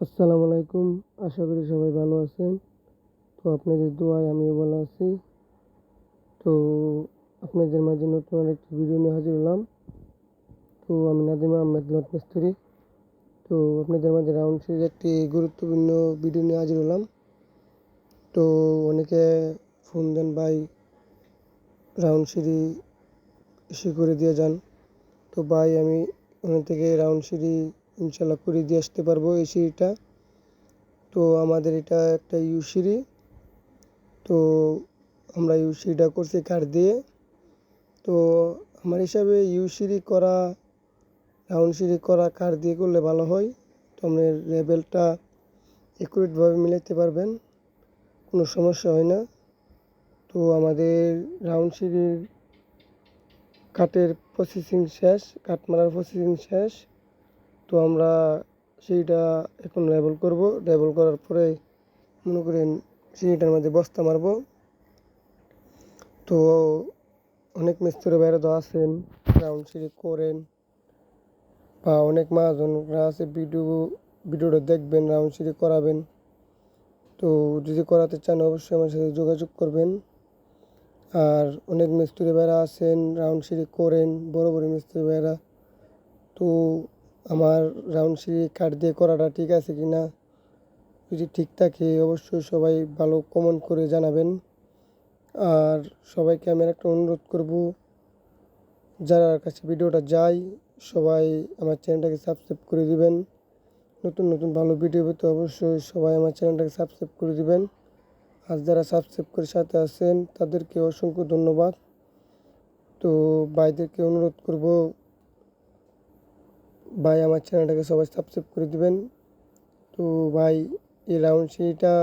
আসসালামু আলাইকুম। আশা করি সবাই ভালো আছেন। তো আপনাদের দোয়ায় আমিও ভালো আছি। তো আপনাদের মাঝে নতুন আরেকটি ভিডিও নিয়ে হাজির হলাম। তো আমি নাদিমা আহমেদ লট মিস্ত্রি। তো আপনাদের মাঝে রাউন্ড সিরিজ একটি গুরুত্বপূর্ণ ভিডিও নিয়ে হাজির হলাম। তো অনেকে ফোন দেন, ভাই রাউন্ড সিঁড়ি ইস্যু করে দিয়ে যান। তো ভাই, আমি ওখান থেকে রাউন্ড সিঁড়ি ইনশাল্লাহ করে দিয়ে আসতে পারব এই সিঁড়িটা। তো আমাদের এটা একটা ইউ সিঁড়ি। তো আমরা ইউ সিঁড়িটা করছি কাঠ দিয়ে। তো আমার হিসাবে ইউ সিঁড়ি করা রাউন্ড সিঁড়ি করা কাঠ দিয়ে করলে ভালো হয়। তো আপনার লেভেলটা একুরেটভাবে মিলাতে পারবেন, কোনো সমস্যা হয় না। তো আমাদের রাউন্ড সিঁড়ির কাঠের প্রসেসিং শেষ, কাঠ মারার প্রসেসিং শেষ। তো আমরা সেইটা এখন লেবেল করব। লেবেল করার পরে মনে করেন সিঁড়িটার মধ্যে বস্তা মারবো। তো অনেক মিস্ত্রি বাইরে তো আছেন রাউন্ড সিঁড়ি করেন বা অনেক মহাজনরা আছে ভিডিও ভিডিওটা দেখবেন রাউন্ড সিঁড়ি করাবেন। তো যদি করাতে চান অবশ্যই আমার সাথে যোগাযোগ করবেন। আর অনেক মিস্ত্রি ভাইরা আছেন রাউন্ড সিঁড়ি করেন, বড় বড় মিস্ত্রি ভাইরা তো আমার রাউন্ড সিঁড়ি কাঠ দিয়ে করাটা ঠিক আছে কি না? যদি ঠিক থাকে, অবশ্যই সবাই ভালো কমেন্ট করে জানাবেন। আর সবাইকে আমি একটা অনুরোধ করব, যারা কাছে ভিডিওটা যায় সবাই আমার চ্যানেলটাকে সাবস্ক্রাইব করে দিবেন। নতুন নতুন ভালো ভিডিও পেতে অবশ্যই সবাই আমার চ্যানেলটাকে সাবস্ক্রাইব করে দিবেন। আর যারা সাবস্ক্রাইব করে সাথে আছেন, তাদেরকে অসংখ্য ধন্যবাদ। তো ভাইদেরকে অনুরোধ করব ভাই, আমার চ্যানেলটাকে সবাই সাবস্ক্রাইব করে দেবেন। তো ভাই, এই রাউন্ড সিঁড়িটা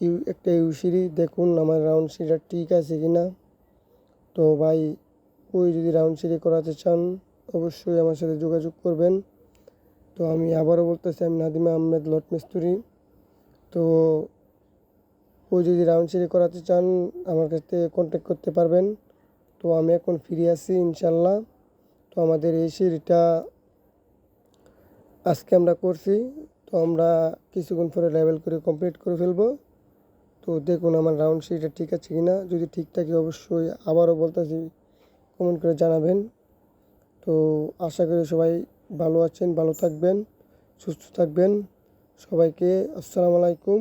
ইউ, একটা ইউ সিঁড়ি, দেখুন আমার রাউন্ড সিঁড়িটা ঠিক আছে কি না তো ভাই, ওই যদি রাউন্ড সিঁড়ি করাতে চান, অবশ্যই আমার সাথে যোগাযোগ করবেন। তো আমি আবারও বলতেছি, আমি নাদিমা আহমেদ লট মিস্ত্রি। তো ও যদি রাউন্ড সিঁড়ি করাতে চান, আমার কাছ থেকে কন্ট্যাক্ট করতে পারবেন। তো আমি এখন ফিরে আসি, ইনশাল্লাহ। তো আমাদের এই সিঁড়িটা আজকে আমরা করছি, তো আমরা কিছুক্ষণ পরে লেভেল করে কমপ্লিট করে ফেলব। তো দেখুন আমার রাউন্ড সিটটা ঠিক আছে কি না যদি ঠিক থাকে অবশ্যই আবারও বলতেছি কমেন্ট করে জানাবেন। তো আশা করি সবাই ভালো আছেন, ভালো থাকবেন, সুস্থ থাকবেন। সবাইকে আসসালামু আলাইকুম।